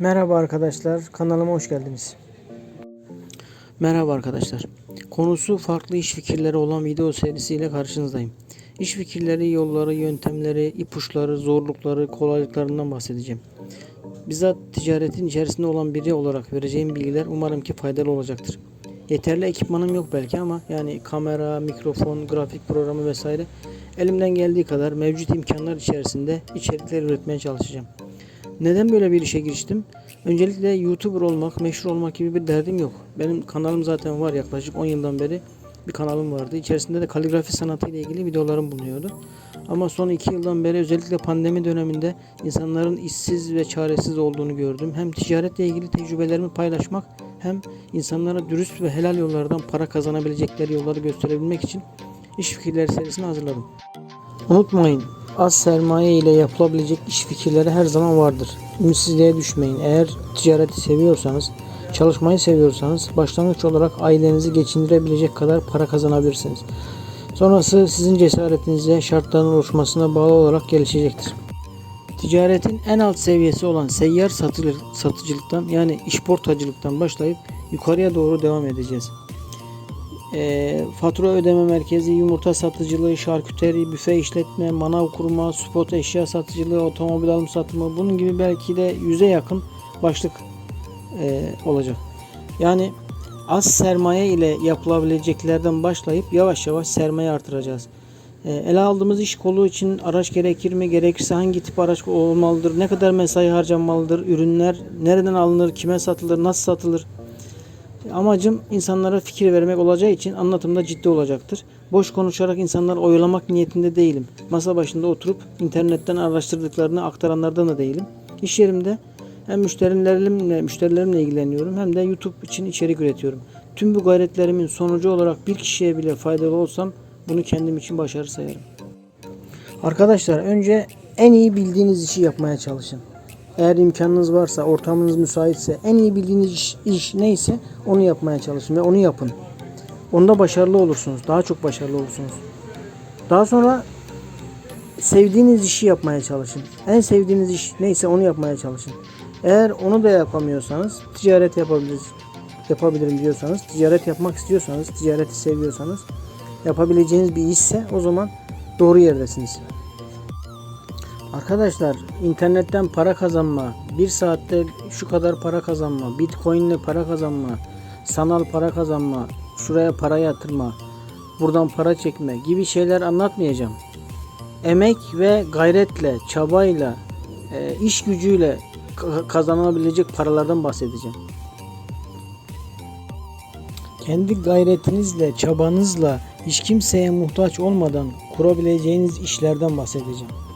Merhaba arkadaşlar, kanalıma hoş geldiniz. Merhaba arkadaşlar. Konusu farklı iş fikirleri olan video serisiyle karşınızdayım. İş fikirleri, yolları, yöntemleri, ipuçları, zorlukları, kolaylıklarından bahsedeceğim. Bizzat ticaretin içerisinde olan biri olarak vereceğim bilgiler umarım ki faydalı olacaktır. Yeterli ekipmanım yok belki ama yani kamera, mikrofon, grafik programı vesaire elimden geldiği kadar mevcut imkanlar içerisinde içerikler üretmeye çalışacağım. Neden böyle bir işe giriştim? Öncelikle YouTuber olmak, meşhur olmak gibi bir derdim yok. Benim kanalım zaten var yaklaşık 10 yıldan beri bir kanalım vardı. İçerisinde de kaligrafi sanatı ile ilgili videolarım bulunuyordu. Ama son 2 yıldan beri özellikle pandemi döneminde insanların işsiz ve çaresiz olduğunu gördüm. Hem ticaretle ilgili tecrübelerimi paylaşmak hem insanlara dürüst ve helal yollardan para kazanabilecekleri yolları gösterebilmek için iş fikirleri serisini hazırladım. Unutmayın, az sermaye ile yapılabilecek iş fikirleri her zaman vardır. Ümitsizliğe düşmeyin. Eğer ticareti seviyorsanız, çalışmayı seviyorsanız başlangıç olarak ailenizi geçindirebilecek kadar para kazanabilirsiniz. Sonrası sizin cesaretinize, şartların oluşmasına bağlı olarak gelişecektir. Ticaretin en alt seviyesi olan seyyar satıcı- satıcılıktan yani işportacılıktan başlayıp yukarıya doğru devam edeceğiz. E, fatura ödeme merkezi, yumurta satıcılığı, şarküteri, büfe işletme, manav kurma, spot eşya satıcılığı, otomobil alım satımı bunun gibi belki de yüze yakın başlık e, olacak. Yani az sermaye ile yapılabileceklerden başlayıp yavaş yavaş sermaye artıracağız. E, ele aldığımız iş kolu için araç gerekir mi? Gerekirse hangi tip araç olmalıdır? Ne kadar mesai harcanmalıdır? Ürünler nereden alınır? Kime satılır? Nasıl satılır? Amacım insanlara fikir vermek olacağı için anlatımda ciddi olacaktır. Boş konuşarak insanları oyalamak niyetinde değilim. Masa başında oturup internetten araştırdıklarını aktaranlardan da değilim. İş yerimde hem müşterilerimle, müşterilerimle ilgileniyorum hem de YouTube için içerik üretiyorum. Tüm bu gayretlerimin sonucu olarak bir kişiye bile faydalı olsam bunu kendim için başarı sayarım. Arkadaşlar önce en iyi bildiğiniz işi yapmaya çalışın. Eğer imkanınız varsa, ortamınız müsaitse, en iyi bildiğiniz iş, iş neyse onu yapmaya çalışın ve onu yapın. Onda başarılı olursunuz. Daha çok başarılı olursunuz. Daha sonra sevdiğiniz işi yapmaya çalışın. En sevdiğiniz iş neyse onu yapmaya çalışın. Eğer onu da yapamıyorsanız ticaret yapabiliriz. Yapabilirim diyorsanız, ticaret yapmak istiyorsanız, ticareti seviyorsanız yapabileceğiniz bir işse o zaman doğru yerdesiniz. Arkadaşlar internetten para kazanma, bir saatte şu kadar para kazanma, bitcoin ile para kazanma, sanal para kazanma, şuraya para yatırma, buradan para çekme gibi şeyler anlatmayacağım. Emek ve gayretle, çabayla, e, iş gücüyle ka- kazanabilecek paralardan bahsedeceğim. Kendi gayretinizle, çabanızla hiç kimseye muhtaç olmadan kurabileceğiniz işlerden bahsedeceğim.